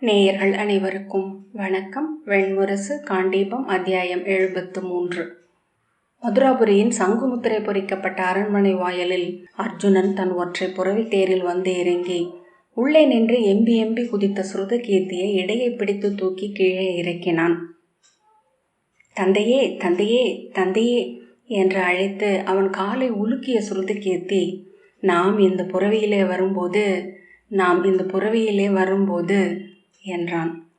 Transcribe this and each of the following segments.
நேயர்கள் அனைவருக்கும் வணக்கம். வெண்முரசு காண்டீபம் அத்தியாயம் எழுபத்து மூன்று. மதுராபுரியின் சங்குமுத்திரை பொறிக்கப்பட்ட அரண்மனை வாயலில் அர்ஜுனன் தன் ஒற்றை புறவி தேரில் வந்து இறங்கி உள்ளே நின்று எம்பி எம்பி குதித்த சுருதகீர்த்தியை இடையை பிடித்து தூக்கி கீழே இறக்கினான். தந்தையே தந்தையே தந்தையே என்று அழைத்து அவன் காலை உலுக்கிய சுருதகீர்த்தி நாம் இந்த புறவியிலே வரும்போது நாம் இந்த புறவியிலே வரும்போது என்றான்.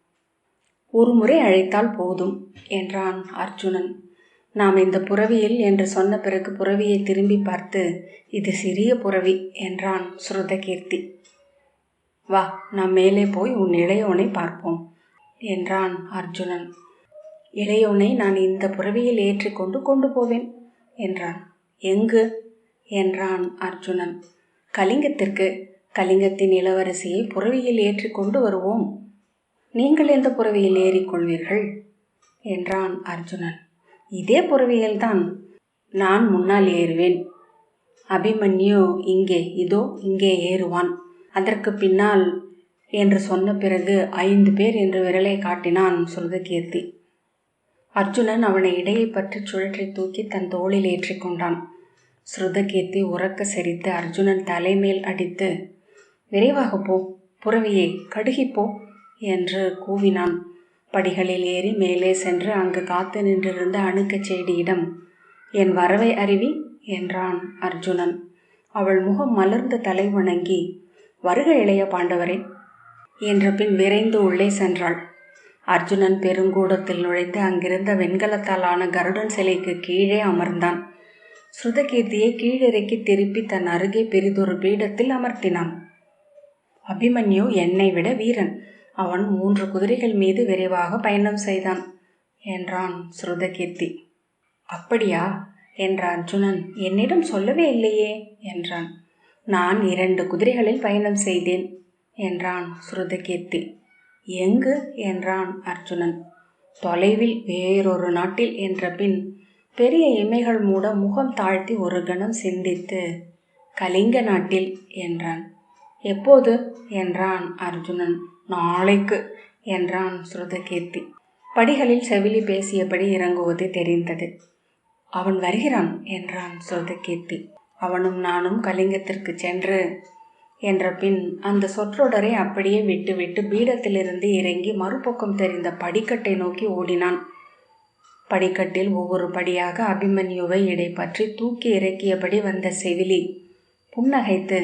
ஒரு முறை அழைத்தால் போதும் என்றான் அர்ஜுனன். நாம் இந்த புறவியில் என்று சொன்ன பிறகு புறவியை திரும்பி பார்த்து இது சிறிய புறவி என்றான் ஸ்ருதகீர்த்தி. வா நாம் மேலே போய் உன் இளையோனை பார்ப்போம் என்றான் அர்ஜுனன். இளையோனை நான் இந்த புறவியில் ஏற்றிக்கொண்டு கொண்டு போவேன் என்றான். எங்கு? என்றான் அர்ஜுனன். கலிங்கத்திற்கு கலிங்கத்தின் இளவரசியை புறவியில் ஏற்றி கொண்டு வருவோம் நீங்கள் எந்த புறவியில் ஏறிக்கொள்வீர்கள்? என்றான் அர்ஜுனன். இதே புறவியில்தான் நான் முன்னால் ஏறுவேன். அபிமன்யு இங்கே இதோ இங்கே ஏறுவான். அதற்கு பின்னால் என்று சொன்ன பிறகு ஐந்து பேர் என்று விரலை காட்டினான் சுருதகீர்த்தி. அர்ஜுனன் அவனை இடையை பற்றி சுழற்றி தூக்கி தன் தோளில் ஏற்றிக்கொண்டான் ஸ்ருதகீர்த்தி உறக்க சிரித்து அர்ஜுனன் தலைமேல் அடித்து விரைவாக போ புறவியே கடுகிப்போ என்று கூவினான். படிகளில் ஏறி மேலே சென்று அங்கு காத்து நின்றிருந்த அணுக்கச் செடியிடம் என் வரவை அறிவி என்றான் அர்ஜுனன். அவள் முகம் மலர்ந்து தலை வணங்கி வருக இளைய பாண்டவரே என்ற பின் விரைந்து உள்ளே சென்றாள். அர்ஜுனன் பெருங்கூடத்தில் நுழைந்து அங்கிருந்த வெண்கலத்தாலான கருடன் சிலைக்கு கீழே அமர்ந்தான். ஸ்ருதகீர்த்தியை கீழிறக்கி திருப்பி தன் அருகே பெரிதொரு பீடத்தில் அமர்த்தினான். அபிமன்யு என்னை விட வீரன். அவன் மூன்று குதிரைகள் மீது விரைவாக பயணம் செய்தான் என்றான் ஸ்ருதகீர்த்தி. அப்படியா? என்ற அர்ஜுனன் என்னிடம் சொல்லவே இல்லையே என்றான். நான் இரண்டு குதிரைகளில் பயணம் செய்தேன் என்றான் ஸ்ருதகீர்த்தி. எங்கு? என்றான் அர்ஜுனன். தொலைவில் வேறொரு நாட்டில் என்ற பின் பெரிய இமைகள் மூட முகம் தாழ்த்தி ஒரு கணம் சிந்தித்து கலிங்க நாட்டில் என்றான். எப்போது? என்றான் அர்ஜுனன். நாளைக்கு என்றான் ஸ்ருதகீர்த்தி. படிகளில் செவிலி பேசியபடி இறங்குவது தெரிந்தது. அவன் வருகிறான் என்றான் ஸ்ருதகீர்த்தி. அவனும் நானும் கலிங்கத்திற்கு சென்று என்ற பின் அந்த சொற்றொடரை அப்படியே விட்டுவிட்டு பீடத்திலிருந்து இறங்கி மறுபக்கம் தெரிந்த படிக்கட்டை நோக்கி ஓடினான். படிக்கட்டில் ஒவ்வொரு படியாக அபிமன்யுவை இடைப்பற்றி தூக்கி இறக்கியபடி வந்த செவிலி புன்னகைத்து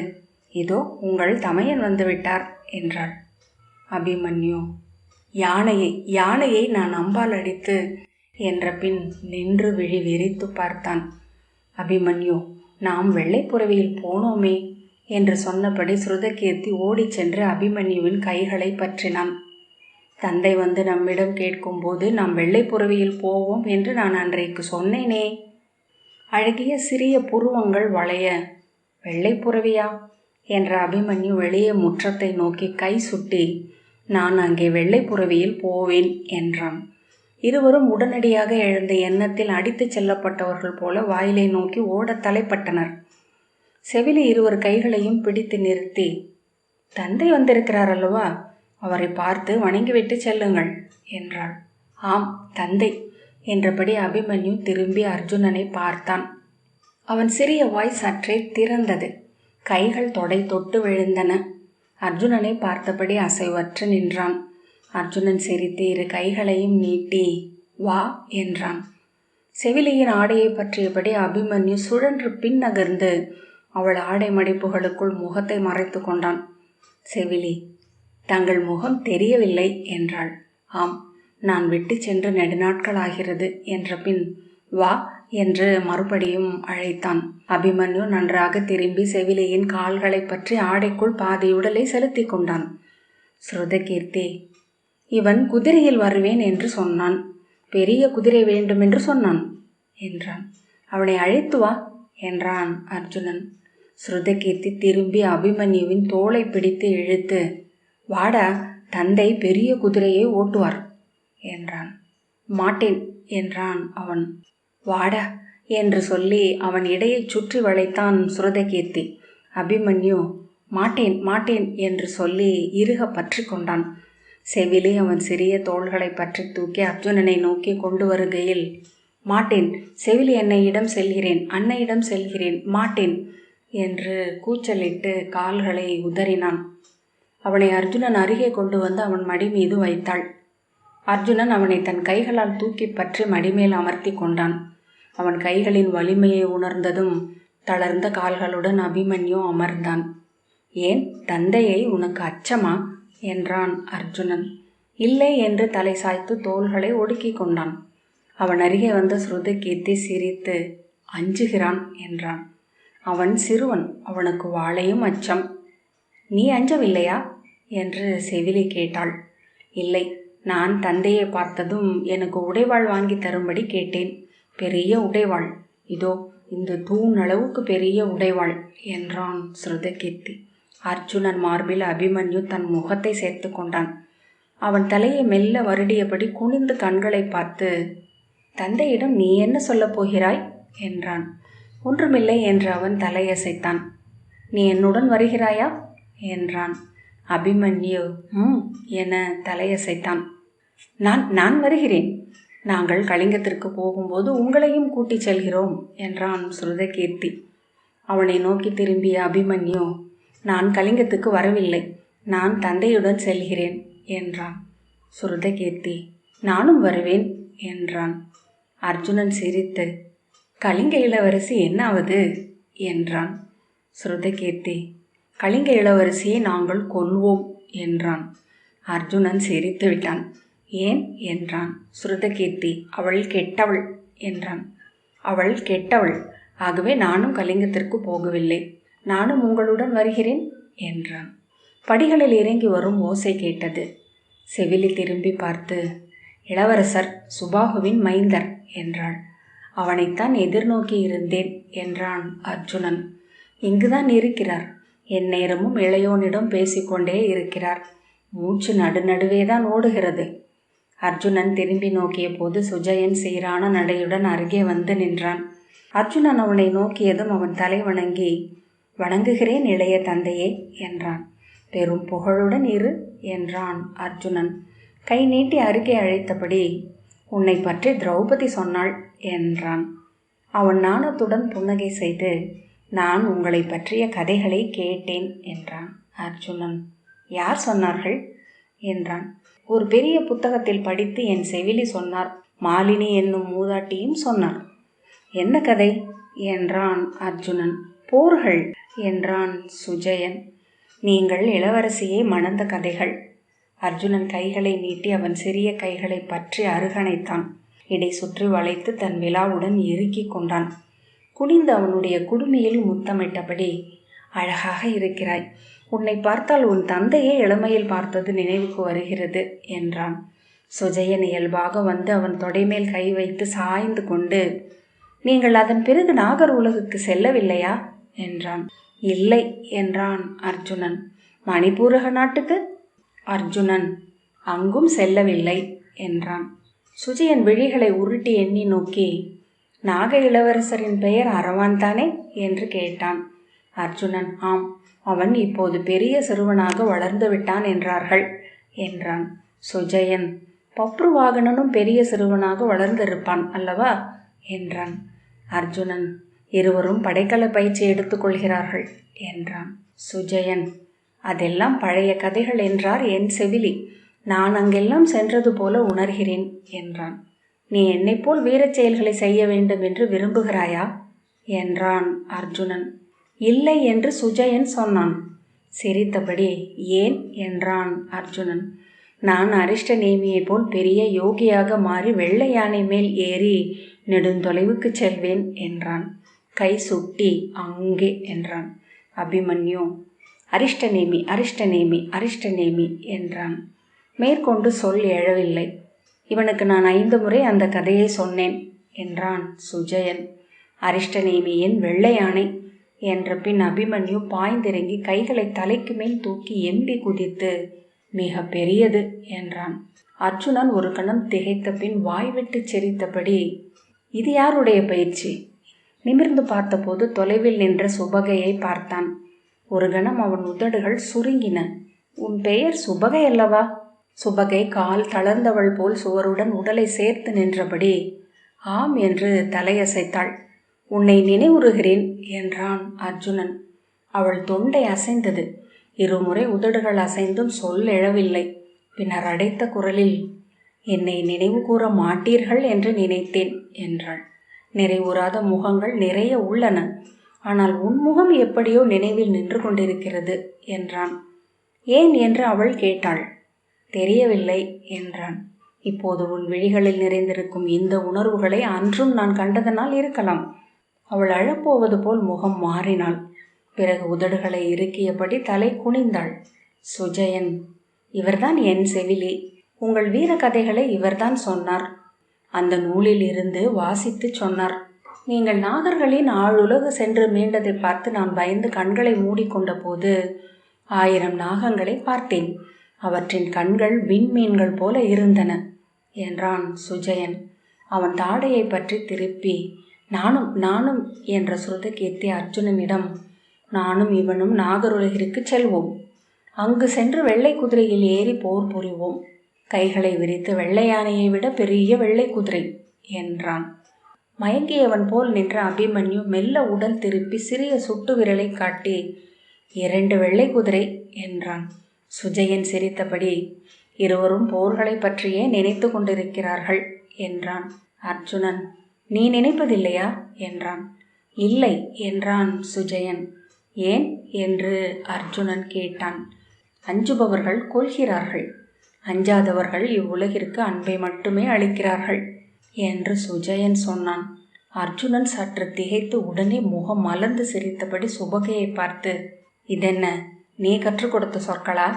இதோ உங்கள் தமையன் வந்துவிட்டார் என்றாள். அபிமன்யு. யானையை யானையை நான் அம்பால் அடித்து என்ற பின் நின்று விழி விரித்து பார்த்தான். அபிமன்யு நாம் வெள்ளைப்புறவியில் போனோமே என்று சொன்னபடி ஸ்ருதகீர்த்தி ஓடிச் சென்று அபிமன்யுவின் கைகளை பற்றினான். தந்தை வந்து நம்மிடம் கேட்கும்போது நாம் வெள்ளைப்புறவியில் போவோம் என்று நான் அன்றைக்கு சொன்னேனே. அழகிய சிறிய புருவங்கள் வளைய வெள்ளைப்புறவியா? என்ற அபிமன்யு வெளியே முற்றத்தை நோக்கி கை சுட்டி நான் அங்கே வெள்ளை புறவியில் போவேன் என்றான். இருவரும் உடனடியாக எழுந்த எண்ணத்தில் அடித்துச் செல்லப்பட்டவர்கள் போல வாயிலை நோக்கி ஓட தலைப்பட்டனர். செவிலி இருவர் கைகளையும் பிடித்து நிறுத்தி தந்தை வந்திருக்கிறார் அல்லவா? அவரை பார்த்து வணங்கிவிட்டு செல்லுங்கள் என்றாள். ஆம் தந்தை என்றபடி அபிமன்யு திரும்பி அர்ஜுனனை பார்த்தான். அவன் சிறிய வாய் சற்றே திறந்தது. கைகள் தொடை தொட்டு விழுந்தன. அர்ஜுனனை பார்த்தபடி அசைவற்று நின்றான். அர்ஜுனன் சிரித்து இரு கைகளையும் நீட்டி வா என்றான். செவிலியின் ஆடையை பற்றியபடி அபிமன்யு சுழன்று பின் நகர்ந்து அவள் ஆடை மடிப்புகளுக்குள் முகத்தை மறைத்து கொண்டான். செவிலி தங்கள் முகம் தெரியவில்லை என்றாள். ஆம் நான் விட்டு சென்று நெடுநாட்கள் ஆகிறது என்ற பின் வா என்று மறுபடியும் அழைத்தான். அபிமன்யு நன்றாக திரும்பி செவிலியின் கால்களை பற்றி ஆடைக்குள் பாதி உடலை செலுத்தி கொண்டான். ஸ்ருதகீர்த்தி இவன் குதிரையில் வருவேன் என்று சொன்னான். பெரிய குதிரை வேண்டுமென்று சொன்னான் என்றான். அவனை அழைத்து வா என்றான் அர்ஜுனன். ஸ்ருதகீர்த்தி திரும்பி அபிமன்யுவின் தோலை பிடித்து இழுத்து வாடா தந்தை பெரிய குதிரையை ஓட்டுவார் என்றான். மாட்டேன் என்றான் அவன். வாடா என்று சொல்லி அவன் இடையை சுற்றி வளைத்தான் சுரதகீர்த்தி. அபிமன்யு மாட்டேன் மாட்டேன் என்று சொல்லி இறுக பற்றி கொண்டான். செவிலி அவன் சிறிய தோள்களை பற்றி தூக்கி அர்ஜுனனை நோக்கி கொண்டு வருகையில் மாட்டேன் செவிலி என்னையிடம் செல்கிறேன் அன்னையிடம் செல்கிறேன் மாட்டேன் என்று கூச்சலிட்டு கால்களை உதறினான். அவனை அர்ஜுனன் அருகே கொண்டு வந்து அவன் மடி மீது வைத்தாள். அர்ஜுனன் அவனை தன் கைகளால் தூக்கி பற்றி மடிமேல் அமர்த்தி கொண்டான். அவன் கைகளின் வலிமையை உணர்ந்ததும் தளர்ந்த கால்களுடன் அபிமன்யு அமர்ந்தான். ஏன்? தந்தையை உனக்கு அச்சமா? என்றான் அர்ஜுனன். இல்லை என்று தலை சாய்த்து தோள்களை ஒடுக்கி கொண்டான். அவன் அருகே வந்த ஸ்ருதி கீர்த்தி சிரித்து அஞ்சுகிறான் என்றான். அவன் சிறுவன். அவனுக்கு வாழையும் அச்சம். நீ அஞ்சவில்லையா? என்று செவிலி கேட்டாள். இல்லை. நான் தந்தையை பார்த்ததும் எனக்கு உடைவாள் வாங்கி தரும்படி கேட்டேன். பெரிய உடைவாள். இதோ இந்த தூண் அளவுக்கு பெரிய உடைவாள் என்றான் ஸ்ருதகீர்த்தி அர்ஜுனன் மார்பில் அபிமன்யு தன் முகத்தை சேர்த்து கொண்டான். அவன் தலையை மெல்ல வருடியபடி குனிந்து கண்களை பார்த்து தந்தையிடம் நீ என்ன சொல்லப் போகிறாய்? என்றான். ஒன்றுமில்லை என்று அவன் தலையசைத்தான். நீ என்னுடன் வருகிறாயா? என்றான். அபிமன்யு ம் என தலையசைத்தான். நான் நான் வருகிறேன். நாங்கள் கலிங்கத்திற்கு போகும்போது உங்களையும் கூட்டிச் செல்கிறோம் என்றான் ஸ்ருதகீர்த்தி அவனை நோக்கி திரும்பிய அபிமன்யு நான் கலிங்கத்துக்கு வரவில்லை நான் தந்தையுடன் செல்கிறேன் என்றான் சுருதகீர்த்தி நானும் வருவேன் என்றான். அர்ஜுனன் சிரித்து கலிங்க இளவரசி என்னாவது? என்றான் ஸ்ருதகீர்த்தி கலிங்க இளவரசியை நாங்கள் கொல்வோம் என்றான். அர்ஜுனன் சிரித்து விட்டான். ஏன் என்றான். ஸ்ருதகீர்த்தி அவள் கெட்டவள் என்றான். அவள் கெட்டவள். ஆகவே நானும் கலிங்கத்திற்கு போகவில்லை. நானும் உங்களுடன் வருகிறேன் என்றான். படிகளில் இறங்கி வரும் ஓசை கேட்டது. செவிலி திரும்பி பார்த்து இளவரசர் சுபாகுவின் மைந்தர் என்றாள். அவனைத்தான் எதிர்நோக்கி இருந்தேன் என்றான் அர்ஜுனன். இங்குதான் இருக்கிறார். என் நேரமும் இளையோனிடம் பேசிக்கொண்டே இருக்கிறார். மூச்சு நடுநடுவேதான் ஓடுகிறது. அர்ஜுனன் திரும்பி நோக்கிய போது சுஜயன் சீரான நடையுடன் அருகே வந்து நின்றான். அர்ஜுனன் அவனை நோக்கியதும் அவன் தலை வணங்கி வணங்குகிறேன் இளைய தந்தையே என்றான். பெரும் புகழுடன் இரு என்றான் அர்ஜுனன். கை நீட்டி அருகே அழைத்தபடி உன்னை பற்றி திரௌபதி சொன்னாள் என்றான். அவன் நாணத்துடன் புன்னகை செய்து நான் உங்களை பற்றிய கதைகளை கேட்டேன் என்றான் அர்ஜுனன். யார் சொன்னார்கள்? என்றான். ஒரு பெரிய புத்தகத்தில் படித்து என் செவிலி சொன்னார். மாலினி என்னும் மூதாட்டியும் சொன்னார். என்ன கதை? என்றான் அர்ஜுனன். போர்கள் என்றான் சுஜயன். நீங்கள் இளவரசியை மணந்த கதைகள். அர்ஜுனன் கைகளை நீட்டி அவன் சிறிய கைகளை பற்றி அருகணைத்தான். இடை சுற்றி வளைத்து தன் விழாவுடன் இறுக்கிக் கொண்டான். குனிந்து அவனுடைய குடுமியில் முத்தமிட்டபடி அழகாக இருக்கிறாய். உன்னை பார்த்தால் உன் தந்தையே இளமையில் பார்த்தது நினைவுக்கு வருகிறது என்றான். சுஜயன் இயல்பாக வந்து அவன் தொடைமேல் கை வைத்து சாய்ந்து கொண்டு நீங்கள் அதன் பிறகு நாகர் உலகுக்கு செல்லவில்லையா? என்றான். இல்லை என்றான் அர்ஜுனன். மணிப்பூரக நாட்டுக்கு? அர்ஜுனன் அங்கும் செல்லவில்லை என்றான். சுஜயன் விழிகளை உருட்டி எண்ணி நோக்கி நாக இளவரசரின் பெயர் அரவான் தானே? என்று கேட்டான். அர்ஜுனன் ஆம் அவன் இப்போது பெரிய சிறுவனாக வளர்ந்து விட்டான் என்றார்கள் என்றான் சுஜயன். பப்ருவாகனனும் பெரிய சிறுவனாக வளர்ந்திருப்பான் அல்லவா? என்றான் அர்ஜுனன். இருவரும் படைக்கல பயிற்சி எடுத்துக்கொள்கிறார்கள் என்றான் சுஜயன். அதெல்லாம் பழைய கதைகள் என்றார் என் செவிலி. நான் அங்கெல்லாம் சென்றது போல உணர்கிறேன் என்றான். நீ என்னைப்போல் வீரச் செயல்களை செய்ய வேண்டும் என்று விரும்புகிறாயா? என்றான் அர்ஜுனன். இல்லை என்று சுஜயன் சொன்னான். சிரித்தபடி ஏன்? என்றான் அர்ஜுனன். நான் அரிஷ்டநேமியைப் போல் பெரிய யோகியாக மாறி வெள்ளை யானை மேல் ஏறி நெடுந்தொலைவுக்கு செல்வேன் என்றான். கை சுட்டி அங்கே என்றான். அபிமன்யு அரிஷ்டநேமி அரிஷ்டநேமி அரிஷ்டநேமி என்றான். மேற்கொண்டு சொல் எழவில்லை. இவனுக்கு நான் ஐந்து முறை அந்த கதையை சொன்னேன் என்றான் சுஜயன். அரிஷ்டநேமியின் வெள்ளை யானை என்ற பின் அபிமன்யு பாய்ந்திறங்கி கைகளை தலைக்கு மேல் தூக்கி எம்பி குதித்து மிக பெரியது என்றான். அர்ஜுனன் ஒரு கணம் திகைத்த பின் வாய்விட்டு செரித்தபடி இது யாருடைய பயிற்சி? நிமிர்ந்து பார்த்தபோது தொலைவில் நின்ற சுபகையை பார்த்தான். ஒரு கணம் அவன் உதடுகள் சுருங்கின. உன் பெயர் சுபகை அல்லவா? சுபகை கால் தளர்ந்தவள் போல் சுவருடன் உடலை சேர்த்து நின்றபடி ஆம் என்று தலையசைத்தாள். உன்னை நினைவுறுகிறேன் என்றான் அர்ஜுனன். அவள் தொண்டை அசைந்தது. இருமுறை உதடுகள் அசைந்தும் சொல் எழவில்லை. பின்னர் அடைத்த குரலில் என்னை நினைவு கூற மாட்டீர்கள் என்று நினைத்தேன் என்றாள். நிறைவுறாத முகங்கள் நிறைய உள்ளன. ஆனால் உன் முகம் எப்படியோ நினைவில் நின்று கொண்டிருக்கிறது என்றான். ஏன்? என்று அவள் கேட்டாள். தெரியவில்லை என்றான். இப்போது உன் விழிகளில் நிறைந்திருக்கும் இந்த உணர்வுகளை அன்றும் நான் கண்டதனால் இருக்கலாம். அவள் அழப்போவது போல் முகம் மாறினாள். பிறகு உதடுகளை இறுக்கியபடி தலை குனிந்தாள். சுஜயன் இவர்தான் என் செவிலி. உங்கள் வீர கதைகளை இவர்தான் சொன்னார். அந்த நூலில் இருந்து வாசித்து சொன்னார். நீங்கள் நாகர்களின் ஆளுலகு சென்று மீண்டதை பார்த்து நான் பயந்து கண்களை மூடிக்கொண்ட போது ஆயிரம் நாகங்களை பார்த்தேன். அவற்றின் கண்கள் விண்மீன்கள் போல இருந்தன என்றான் சுஜயன். அவன் தாடையை பற்றி திருப்பி நானும் நானும் என்ற சுருதகீர்த்தி அர்ஜுனனிடம் நானும் இவனும் நாகருலகிற்கு செல்வோம். அங்கு சென்று வெள்ளை குதிரையில் ஏறி போர் புரிவோம். கைகளை விரித்து வெள்ளை யானையை விட பெரிய வெள்ளை குதிரை என்றான். மயங்கியவன் போல் நின்ற அபிமன்யு மெல்ல உடல் திருப்பி சிறிய சுட்டு விரலை காட்டி இரண்டு வெள்ளை குதிரை என்றான். சுஜயன் சிரித்தபடி இருவரும் போர்களை பற்றியே நினைத்து கொண்டிருக்கிறார்கள் என்றான் அர்ஜுனன். நீ நினைப்பதில்லையா? என்றான். இல்லை என்றான் சுஜயன். ஏன்? என்று அர்ஜுனன் கேட்டான். அஞ்சுபவர்கள் கொள்கிறார்கள் அஞ்சாதவர்கள் இவ்வுலகிற்கு அன்பை மட்டுமே அளிக்கிறார்கள் என்று சுஜயன் சொன்னான். அர்ஜுனன் சற்று திகைத்து உடனே முகம் மலர்ந்து சிரித்தபடி சுபகையை பார்த்து இதென்ன? நீ கற்றுக் கொடுத்த சொற்களா?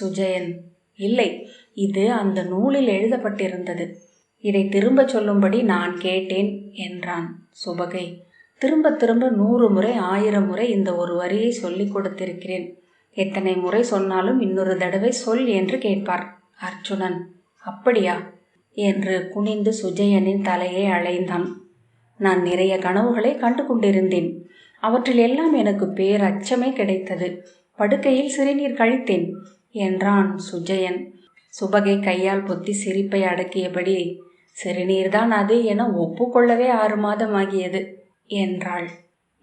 சுஜயன் இல்லை இது அந்த நூலில் எழுதப்பட்டிருந்தது. இதை திரும்ப சொல்லும்படி நான் கேட்டேன் என்றான் சுபகை. திரும்ப திரும்ப நூறு முறை ஆயிரம் முறை இந்த ஒரு வரியை சொல்லிக் கொடுத்திருக்கிறேன். எத்தனை முறை சொன்னாலும் இன்னொரு தடவை சொல் என்று கேட்பார் அர்ஜுனன். அப்படியா? என்று குனிந்து சுஜயனின் தலையை அலைந்தான் நான் நிறைய கனவுகளை கண்டு கொண்டிருந்தேன் அவற்றில் எல்லாம் எனக்கு பேரச்சமே கிடைத்தது. படுக்கையில் சிறுநீர் கழித்தேன் என்றான் சுஜயன். சுபகை கையால் பொத்தி சிரிப்பை அடக்கியபடி சிறுநீர்தான் அது என ஒப்புக்கொள்ளவே ஆறு மாதமாகியது என்றாள்.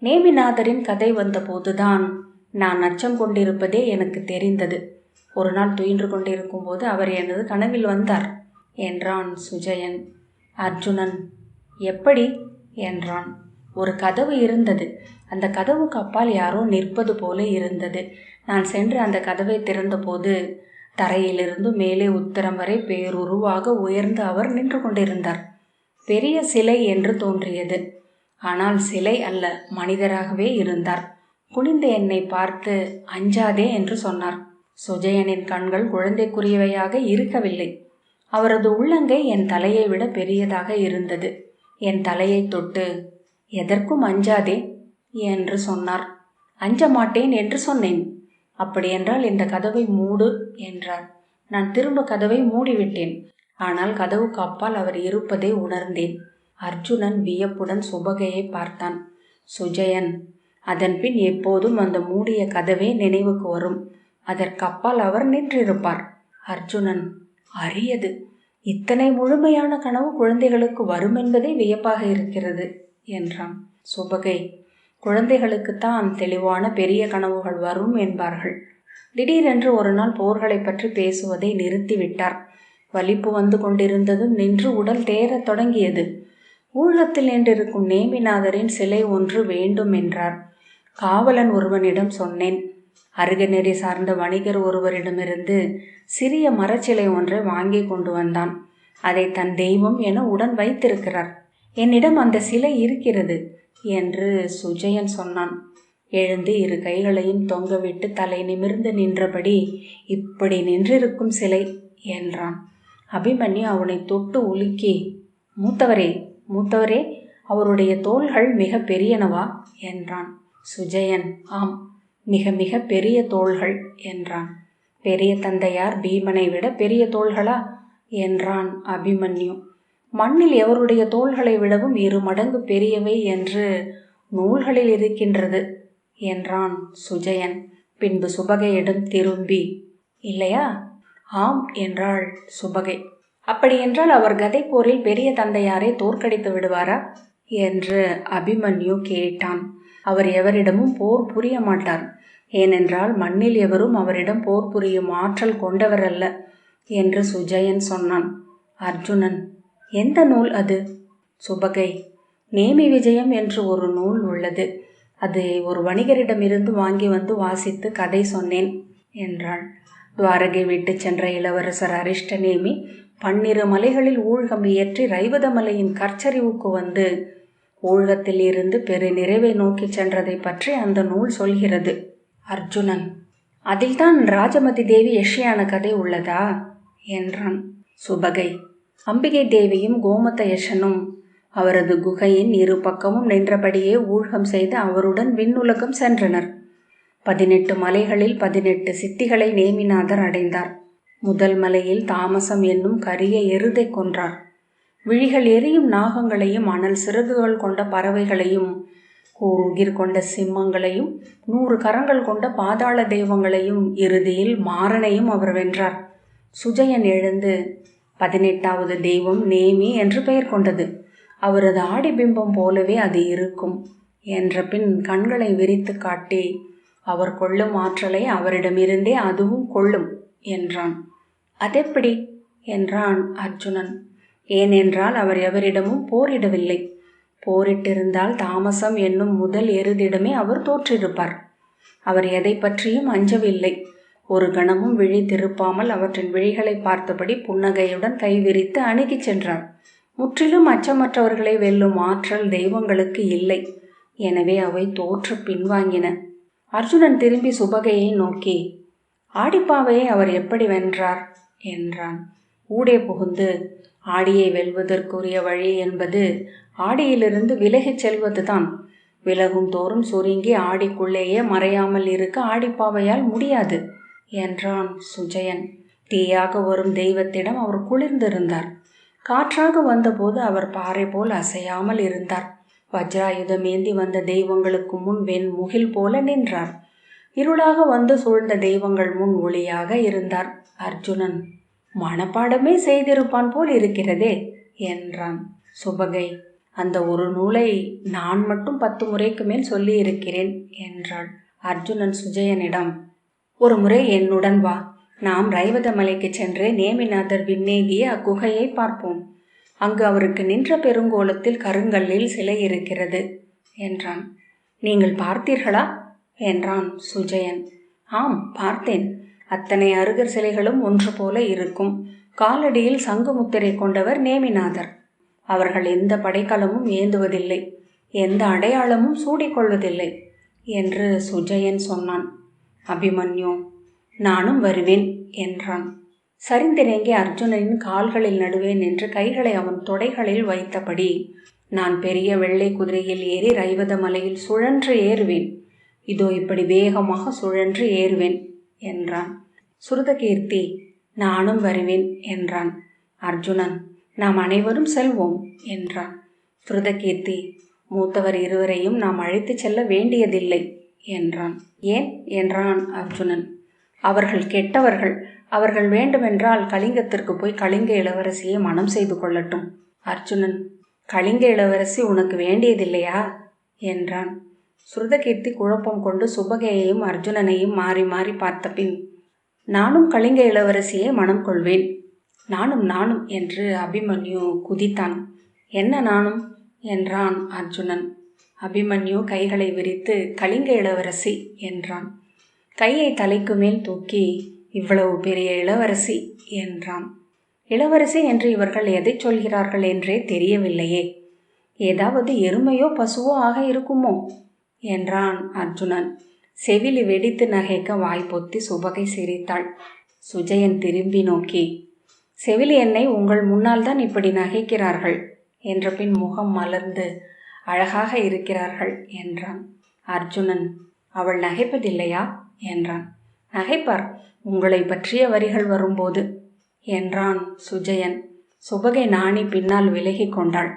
நேமிநாதரின் கதை வந்தபோதுதான் நான் அச்சம் கொண்டிருப்பதே எனக்கு தெரிந்தது. ஒரு நாள் துயின்று கொண்டிருக்கும் போது அவர் எனது கனவில் வந்தார் என்றான் சுஜயன். அர்ஜுனன் எப்படி? என்றான். ஒரு கதவு இருந்தது. அந்த கதவுக்கு அப்பால் யாரோ நிற்பது போல இருந்தது. நான் சென்று அந்த கதவை திறந்தபோது தரையிலிருந்து மேலே உத்தரம் வரை பேருருவாக உயர்ந்து அவர் நின்று கொண்டிருந்தார். பெரிய சிலை என்று தோன்றியது. ஆனால் சிலை அல்ல மனிதராகவே இருந்தார். குனிந்த என்னை பார்த்து அஞ்சாதே என்று சொன்னார். சுஜயனின் கண்கள் குழந்தைக்குரியவையாக இருக்கவில்லை. அவரது உள்ளங்கை என் தலையை விட பெரியதாக இருந்தது. என் தலையை தொட்டு எதற்கும் அஞ்சாதே என்று சொன்னார். அஞ்ச மாட்டேன் என்று சொன்னேன். அப்படியென்றால் இந்த கதவை மூடு என்றார் நான் திரும்ப கதவை மூடிவிட்டேன். ஆனால் கதவுக்கு அப்பால் அவர் இருப்பதை உணர்ந்தேன். அர்ஜுனன் வியப்புடன் சுபகையை பார்த்தான். சுஜயன் அதன்பின் எப்போதும் அந்த மூடிய கதவே நினைவுக்கு வரும். அதற்கப்பால் அவர் நின்றிருப்பார். அர்ஜுனன் அரியது. இத்தனை முழுமையான கனவு குழந்தைகளுக்கு வரும் என்பதே வியப்பாக இருக்கிறது என்றான். சுபகை குழந்தைகளுக்குத்தான் தெளிவான பெரிய கனவுகள் வரும் என்பார்கள். திடீரென்று ஒரு நாள் போர்களை பற்றி பேசுவதை நிறுத்திவிட்டார். வலிப்பு வந்து கொண்டிருந்ததும் நின்று உடல் தேரத் தொடங்கியது. ஊழத்தில் நின்றிருக்கும் நேமிநாதரின் சிலை ஒன்று வேண்டும் என்றார். காவலன் ஒருவனிடம் சொன்னேன் அருகநெறி சார்ந்த வணிகர் ஒருவரிடமிருந்து சிறிய மரச்சிலை ஒன்றை வாங்கி கொண்டு வந்தான். அதை தன் தெய்வம் என உடன் வைத்திருக்கிறார். என்னிடம் அந்த சிலை இருக்கிறது. என்று சுஜயன் சொன்னான். எழுந்து இரு கைகளையும் தொங்கவிட்டு தலை நிமிர்ந்து நின்றபடி இப்படி நின்றிருக்கும் சிலை என்றான். அபிமன்யு அவனை தொட்டு உலுக்கி மூத்தவரே மூத்தவரே அவருடைய தோள்கள் மிக பெரியனவா? என்றான். சுஜயன் ஆம் மிக மிக பெரிய தோள்கள் என்றான். பெரிய தந்தையார் பீமனை விட பெரிய தோள்களா? என்றான் அபிமன்யு. மண்ணில் எவருடைய தோள்களை விடவும் இரு மடங்கு பெரியவை என்று நூல்களில் இருக்கின்றது என்றான் சுஜயன். பின்பு சுபகையிடம் திரும்பி இல்லையா? ஆம் என்றாள் சுபகை. அப்படியென்றால் அவர் கதை போரில் பெரிய தந்தையாரை தோற்கடித்து விடுவாரா? என்று அபிமன்யு கேட்டான். அவர் எவரிடமும் போர் புரிய மாட்டார். ஏனென்றால் மண்ணில் எவரும் அவரிடம் போர் புரியும் ஆற்றல் கொண்டவரல்ல என்று சுஜயன் சொன்னான். அர்ஜுனன் எந்த நூல் அது? சுபகை. நேமி விஜயம் என்று ஒரு நூல் உள்ளது. அது ஒரு வணிகரிடமிருந்து வாங்கி வந்து வாசித்து கதை சொன்னேன் என்றாள். துவாரகை விட்டு சென்ற இளவரசர் அரிஷ்டநேமி பன்னிரு மலைகளில் ஊழ்கம் இயற்றி ரைவத மலையின் கற்சரிவுக்கு வந்து ஊழ்கத்தில் இருந்து பெரு நிறைவை நோக்கி சென்றதை பற்றி அந்த நூல் சொல்கிறது. அர்ஜுனன் அதில்தான் ராஜமதி தேவி யஷ்யான கதை உள்ளதா? என்றான். சுபகை அம்பிகை தேவியும் கோமதயஷனும் அவரது குகையின் இரு பக்கமும் நின்றபடியே ஊழ்கம் செய்து அவருடன் விண்ணுலகம் சென்றனர். பதினெட்டு மலைகளில் பதினெட்டு சித்திகளை நேமிநாதர் அடைந்தார். முதல் மலையில் தாமசம் என்னும் கரிய எருதை கொன்றார். விழிகள் எரியும் நாகங்களையும் அனல் சிறகுகள் கொண்ட பறவைகளையும் உயிர் கொண்ட சிம்மங்களையும் நூறு கரங்கள் கொண்ட பாதாள தெய்வங்களையும் இறுதியில் மாறனையும் அவர் வென்றார். சுஜயன் எழுந்து பதினெட்டாவது தெய்வம் நேமி என்று பெயர் கொண்டது. அவரது ஆடிபிம்பம் போலவே அது இருக்கும் என்ற பின் கண்களை விரித்து காட்டி அவர் கொள்ளும் ஆற்றலை அவரிடமிருந்தே அதுவும் கொள்ளும் என்றான். அதெப்படி? என்றான் அர்ஜுனன். ஏனென்றால் அவர் எவரிடமும் போரிடவில்லை. போரிட்டிருந்தால் தாமசம் என்னும் முதல் எருதிடமே அவர் தோற்றிருப்பார். அவர் எதை பற்றியும் அஞ்சவில்லை. ஒரு கணமும் விழி திருப்பாமல் அவற்றின் விழிகளை பார்த்தபடி புன்னகையுடன் கைவிரித்து அணுகிச் சென்றார் முற்றிலும் அச்சமற்றவர்களை வெல்லும் ஆற்றல் தெய்வங்களுக்கு இல்லை. எனவே அவை தோற்று பின்வாங்கின. அர்ஜுனன் திரும்பி சுபகையை நோக்கி ஆடிப்பாவையை அவர் எப்படி வென்றார்? என்றான். ஊடே புகுந்து ஆடியை வெல்வதற்குரிய வழி என்பது ஆடியிலிருந்து விலகிச் செல்வதுதான். விலகும் தோறும் சுருங்கி ஆடிக்குள்ளேயே மறையாமல் இருக்க ஆடிப்பாவையால் முடியாது. என்றான் சுஜயன். தீயாக வரும் தெய்வத்திடம் அவர் குளிர்ந்திருந்தார். காற்றாக வந்தபோது அவர் பாறை போல் அசையாமல் இருந்தார். வஜ்ராயுதம் ஏந்தி வந்த தெய்வங்களுக்கு முன் வெண் முகில் போல நின்றார். இருளாக வந்து சூழ்ந்த தெய்வங்கள் முன் ஒளியாக இருந்தார். அர்ஜுனன் மனப்பாடமே செய்திருப்பான் போல் இருக்கிறதே என்றான் சுபகை. அந்த ஒரு நூலை நான் மட்டும் பத்து முறைக்கு மேல் சொல்லி இருக்கிறேன் என்றாள் அர்ஜுனன் சுஜயனிடம். ஒரு முறை என்னுடன் வா. நாம் ரைவத மலைக்கு சென்று நேமிநாதர் விண்ணேகிய அக்குகையை பார்ப்போம். அங்கு அவருக்கு நின்ற பெருங்கோலத்தில் கருங்கல்லில் சிலை இருக்கிறது என்றான். நீங்கள் பார்த்தீர்களா? என்றான் சுஜயன். ஆம் பார்த்தேன். அத்தனை அருகர் சிலைகளும் ஒன்று போல இருக்கும். காலடியில் சங்கு முத்திரை கொண்டவர் நேமிநாதர். அவர்கள் எந்த படைக்கலமும் ஏந்துவதில்லை. எந்த அடையாளமும் சூடிக்கொள்வதில்லை என்று சுஜயன் சொன்னான். அபிமன்யு. நானும் வருவேன் என்றான். சரிந்திறங்கி அர்ஜுனனின் கால்களில் நடுவே நின்று கைகளை அவன் தொடைகளில் வைத்தபடி நான் பெரிய வெள்ளை குதிரையில் ஏறி ரைவத மலையில் சுழன்று ஏறுவேன். இதோ இப்படி வேகமாக சுழன்று ஏறுவேன் என்றான். சுருதகீர்த்தி நானும் வருவேன் என்றான். அர்ஜுனன் நாம் அனைவரும் செல்வோம் என்றான். சுருதகீர்த்தி மூத்தவர் இருவரையும் நாம் அழைத்துச் செல்ல வேண்டியதில்லை என்றான். ஏன் என்றான் அர்ஜுனன். அவர்கள் கெட்டவர்கள். அவர்கள் வேண்டுமென்றால் கலிங்கத்திற்கு போய் கலிங்க இளவரசியை மனம் செய்து கொள்ளட்டும். அர்ஜுனன் கலிங்க இளவரசி உனக்கு வேண்டியதில்லையா? என்றான். சுருதகீர்த்தி குழப்பம் கொண்டு சுபகையையும் அர்ஜுனனையும் மாறி மாறி பார்த்த பின் நானும் கலிங்க இளவரசியை மனம் கொள்வேன். நானும் நானும் என்று அபிமன்யு குதித்தான். என்ன நானும்? என்றான் அர்ஜுனன். அபிமன்யு கைகளை விரித்து கலிங்க இளவரசி என்றான். கையை தலைக்கு மேல் தூக்கி இவ்வளவு பெரிய இளவரசி என்றான். இளவரசி என்று இவர்கள் எதை சொல்கிறார்கள் என்றே தெரியவில்லையே. ஏதாவது எருமையோ பசுவோ ஆக இருக்குமோ? என்றான் அர்ஜுனன். செவிலி வெடித்து நகைக்க வாய் பொத்தி சுபகை சிரித்தாள். சுஜயன் திரும்பி நோக்கி செவிலி என்னை உங்கள் முன்னால் தான் இப்படி நகைக்கிறார்கள் என்ற பின் முகம் மலர்ந்து அழகாக இருக்கிறார்கள் என்றான். அர்ஜுனன் அவள் நகைப்பதில்லையா? என்றான். நகைப்பார் உங்களை பற்றிய வரிகள் வரும்போது என்றான் சுஜயன். சுபகை நாணி பின்னால் விலகி கொண்டாள்.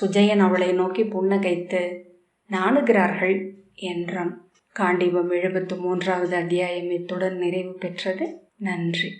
சுஜயன் அவளை நோக்கி புன்னகைத்து நாணுகிறார்கள் என்றான். காண்டிபம் எழுபத்து மூன்றாவது அத்தியாயம் இத்துடன் நிறைவு பெற்றது. நன்றி.